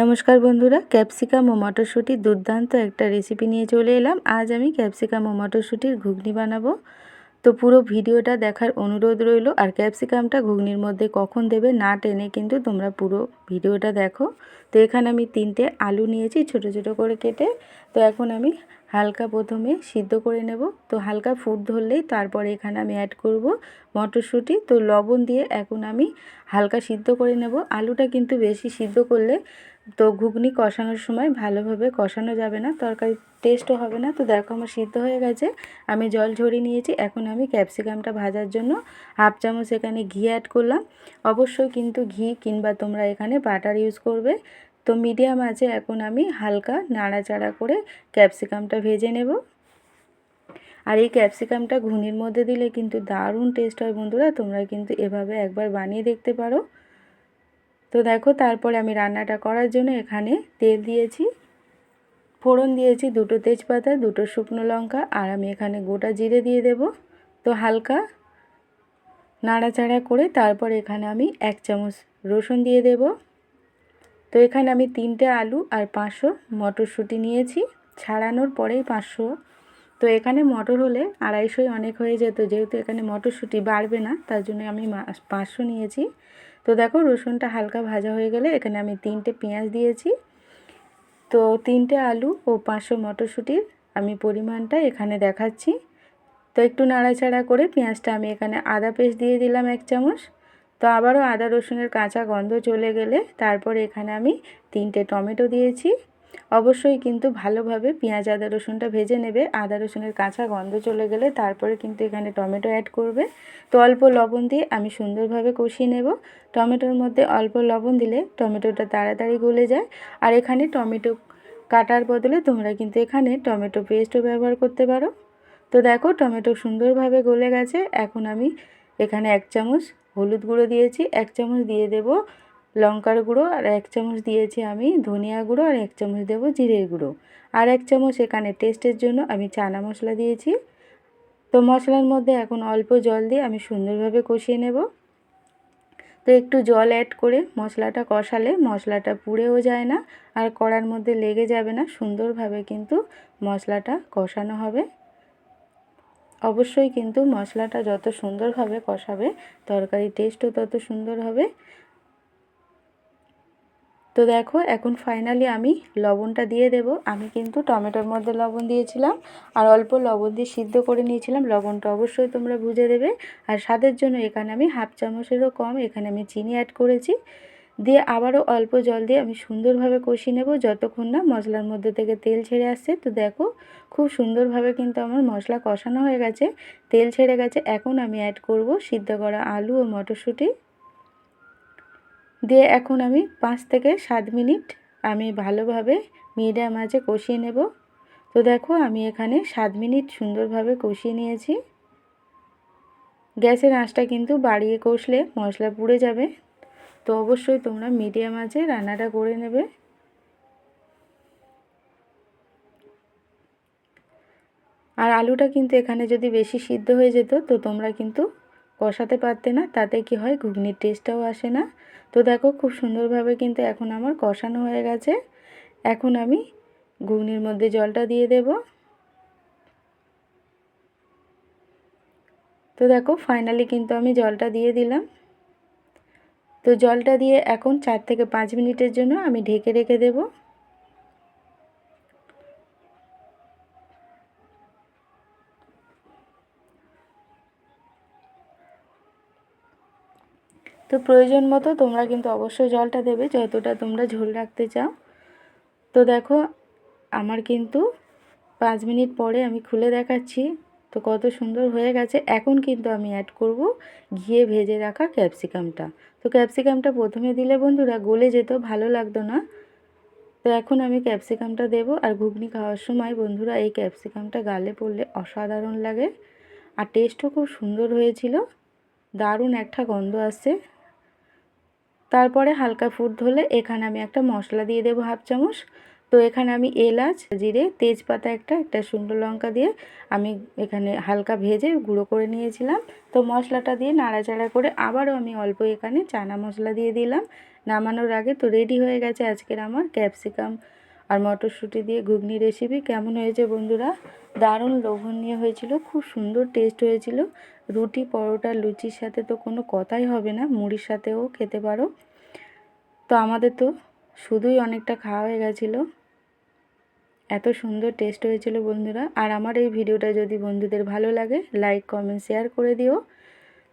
নমস্কার বন্ধুরা, ক্যাপসিকাম ও মটরশুঁটির দুর্দান্ত একটা রেসিপি নিয়ে চলে এলাম। আজ আমি ক্যাপসিকাম ও মটরশুঁটির ঘুগনি বানাবো। তো পুরো ভিডিওটা দেখার অনুরোধ রইল, আর ক্যাপসিকামটা ঘুগনির মধ্যে কখন দেবে না টেনে কিন্তু তোমরা পুরো ভিডিওটা দেখো। তো এখানে আমি তিনটে আলু নিয়েছি ছোট ছোট করে কেটে। তো এখন আমি হালকা প্রথমে সিদ্ধ করে নেব। তো হালকা ফুট ধরলেই তারপরে এখানে আমি অ্যাড করব মটরশুঁটি। তো লবণ দিয়ে এখন আমি হালকা সিদ্ধ করে নেব। আলুটা কিন্তু বেশি সিদ্ধ করলে তো ঘুগনি কষানোর সময় ভালোভাবে কষানো যাবে না তরকারি টেস্টও হবে না। তো দেখো আমার সিদ্ধ হয়ে গেছে, আমি জল ঝরিয়ে নিয়েছি, এখন আমি ক্যাপসিকামটা ভাজার জন্য হাফ চামচ এখানে ঘি অ্যাড করলাম। অবশ্যই কিন্তু ঘি কিংবা তোমরা এখানে বাটার ইউজ করবে। তো মিডিয়াম আছে, এখন আমি হালকা নাড়াচাড়া করে ক্যাপসিকামটা ভেজে নেব। আর এই ক্যাপসিকামটা ঘুনির মধ্যে দিলে কিন্তু দারুণ টেস্ট হয় বন্ধুরা, তোমরা কিন্তু এভাবে একবার বানিয়ে দেখতে পারো। তো দেখো তারপরে আমি রান্নাটা করার জন্য এখানে তেল দিয়েছি, ফোড়ন দিয়েছি দুটো তেজপাতা, দুটো শুকনো লঙ্কা, আর আমি এখানে গোটা জিরে দিয়ে দেব। তো হালকা নাড়াচাড়া করে তারপর এখানে আমি এক চামচ রসুন দিয়ে দেব। তো এখানে আমি তিনটে আলু আর পাঁচশো মটরশুঁটি নিয়েছি, ছাড়ানোর পরেই পাঁচশো। তো এখানে মটর হলে আড়াইশোই অনেক হয়ে যেত, যেহেতু এখানে মটরশুঁটি বাড়বে না, তার জন্য আমি পাঁচশো নিয়েছি। তো দেখো রসুনটা হালকা ভাজা হয়ে গেলে এখানে আমি তিনটে পেঁয়াজ দিয়েছি। তো তিনটে আলু ও পাঁচশো মটরশুঁটির আমি পরিমাণটা এখানে দেখাচ্ছি। তো একটু নাড়াচাড়া করে পেঁয়াজটা আমি এখানে আদা পেস্ট দিয়ে দিলাম এক চামচ। তো আবারও আদা রসুনের কাঁচা গন্ধ চলে গেলে তারপর এখানে আমি তিনটে টমেটো দিয়েছি। অবশ্যই কিন্তু ভালোভাবে পেঁয়াজ, আদা, রসুনটা ভেজে নেবে। আদা, রসুনের কাঁচা গন্ধ চলে গেলে তারপরে কিন্তু এখানে টমেটো অ্যাড করবে। তো অল্প লবণ দিয়ে আমি সুন্দরভাবে কষিয়ে নেব। টমেটোর মধ্যে অল্প লবণ দিলে টমেটোটা তাড়াতাড়ি গলে যায়। আর এখানে টমেটো কাটার বদলে তোমরা কিন্তু এখানে টমেটো পেস্টও ব্যবহার করতে পারো। তো দেখো টমেটো সুন্দরভাবে গলে গেছে। এখন আমি এখানে এক চামচ হলুদ গুঁড়ো দিয়েছি। এক চামচ দিয়ে দেব লঙ্কার গুঁড়ো আর এক চামচ দিয়েছি আমি ধনিয়া গুঁড়ো আর এক চামচ দেবো জিরের গুঁড়ো। আর এক চামচ এখানে টেস্টের জন্য আমি চানা মশলা দিয়েছি। তো মশলার মধ্যে এখন অল্প জল দিয়ে আমি সুন্দরভাবে কষিয়ে নেব। তো একটু জল অ্যাড করে মশলাটা কষালে মশলাটা পুড়েও যায় না আর কড়ার মধ্যে লেগে যাবে না, সুন্দরভাবে কিন্তু মশলাটা কষানো হবে। অবশ্যই কিন্তু মশলাটা যত সুন্দরভাবে কষাবে তরকারি টেস্টও তত সুন্দর হবে। তো দেখো, এখন ফাইনালি আমি লবণটা দিয়ে দেব। আমি কিন্তু টমেটোর মধ্যে লবণ দিয়েছিলাম আর অল্প লবণ দিয়ে সিদ্ধ করে নিয়েছিলাম। লবণটা অবশ্যই তোমরা বুঝে দেবে। আর স্বাদের জন্য এখানে আমি হাফ চামচেরও কম, এখানে আমি চিনি অ্যাড করেছি। দিয়ে আবারও অল্প জল দিয়ে আমি সুন্দরভাবে কষিয়ে নেব। যতক্ষণ না মশলার মধ্যে থেকে তেল ছেড়ে আসছে। তো দেখো, খুব সুন্দরভাবে কিন্তু আমার মশলা কষানো হয়ে গেছে, তেল ছেড়ে গেছে। এখন আমি অ্যাড করব সিদ্ধ করা আলু ও মটরশুঁটি। দিয়ে এখন আমি পাঁচ থেকে সাত মিনিট আমি ভালোভাবে মিডিয়াম আঁচে কষিয়ে নেব। তো দেখো আমি এখানে সাত মিনিট সুন্দরভাবে কষিয়ে নিয়েছি। গ্যাসের আঁচটা কিন্তু বাড়িয়ে কষলে মশলা পুড়ে যাবে। তো অবশ্যই তোমরা মিডিয়াম আঁচে রান্নাটা করে নেবে। আর আলুটা কিন্তু এখানে যদি বেশি সিদ্ধ হয়ে যেত, তো তোমরা কিন্তু কষাতে পারতে না, তাতে কি হয় ঘুগনির টেস্টটাও আসে না। তো দেখো খুব সুন্দরভাবে কিন্তু এখন আমার কষানো হয়ে গেছে। এখন আমি ঘুগনির মধ্যে জলটা দিয়ে দেব। তো দেখো ফাইনালি কিন্তু আমি জলটা দিয়ে দিলাম। তো জলটা দিয়ে এখন চার থেকে পাঁচ মিনিটের জন্য আমি ঢেকে রেখে দেবো। তো প্রয়োজন মতো তোমরা কিন্তু অবশ্যই জলটা দেবে, যতটা তোমরা ঝোল রাখতে চাও। তো দেখো, আমার কিন্তু পাঁচ মিনিট পরে আমি খুলে দেখাচ্ছি। তো কত সুন্দর হয়ে গেছে। এখন কিন্তু আমি অ্যাড করব ঘিয়ে ভেজে রাখা ক্যাপসিকামটা তো ক্যাপসিকামটা প্রথমে দিলে বন্ধুরা গলে যেত, ভালো লাগতো না। তো এখন আমি ক্যাপসিকামটা দেব। আর ঘুগনি খাওয়ার সময় বন্ধুরা এই ক্যাপসিকামটা গালে পড়লে অসাধারণ লাগে। আর টেস্টও খুব সুন্দর হয়েছিল। দারুণ একটা গন্ধ আসছে। তারপরে হালকা ফুট ধরলে এখানে আমি একটা মশলা দিয়ে দেবো হাফ চামচ। তো এখানে আমি এলাচ, জিরে, তেজপাতা একটা একটা শুকনো লঙ্কা দিয়ে আমি এখানে হালকা ভেজে গুঁড়ো করে নিয়েছিলাম। তো মশলাটা দিয়ে নাড়াচাড়া করে আবারও আমি অল্প এখানে চানা মশলা দিয়ে দিলাম। নামানোর আগে তো রেডি হয়ে গেছে আজকের আমার ক্যাপসিকাম। আর মটরশুঁটি দিয়ে ঘুগনি রেসিপি কেমন হয়েছে বন্ধুরা? দারুণ লোভনীয় হয়েছিল, খুব সুন্দর টেস্ট হয়েছিল। রুটি, পরোটা, লুচির সাথে তো কোনো কথাই হবে না, মুড়ির সাথেও খেতে পারো। তো আমাদের তো শুধুই অনেকটা খাওয়া হয়ে গেছিল। এত সুন্দর টেস্ট হয়েছিল বন্ধুরা। আর আমার এই ভিডিওটা যদি বন্ধুদের ভালো লাগে লাইক কমেন্ট শেয়ার করে দিও।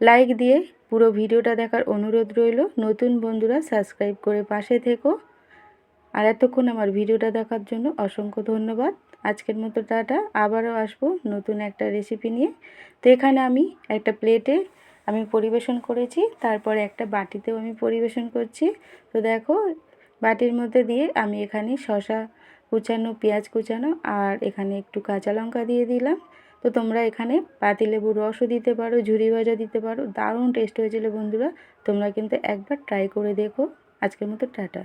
লাইক দিয়ে পুরো ভিডিওটা দেখার অনুরোধ রইল। নতুন বন্ধুরা সাবস্ক্রাইব করে পাশে থেকো। আর এতক্ষণ আমার ভিডিওটা দেখার জন্য অসংখ্য ধন্যবাদ। আজকের মতো টাটা, আবারও আসব নতুন একটা রেসিপি নিয়ে। তো এখানে আমি একটা প্লেটে আমি পরিবেশন করেছি, তারপরে একটা বাটিতেও আমি পরিবেশন করছি। তো দেখো, বাটির মধ্যে দিয়ে আমি এখানে শশা কুচানো, পেঁয়াজ কুচানো আর এখানে একটু কাঁচা লঙ্কা দিয়ে দিলাম। তো তোমরা এখানে পাতিলেবুর রসও দিতে পারো, ঝুরি ভাজা দিতে পারো, দারুণ টেস্ট হয়েছিল বন্ধুরা। তোমরা কিন্তু একবার ট্রাই করে দেখো। আজকের মতো টাটা।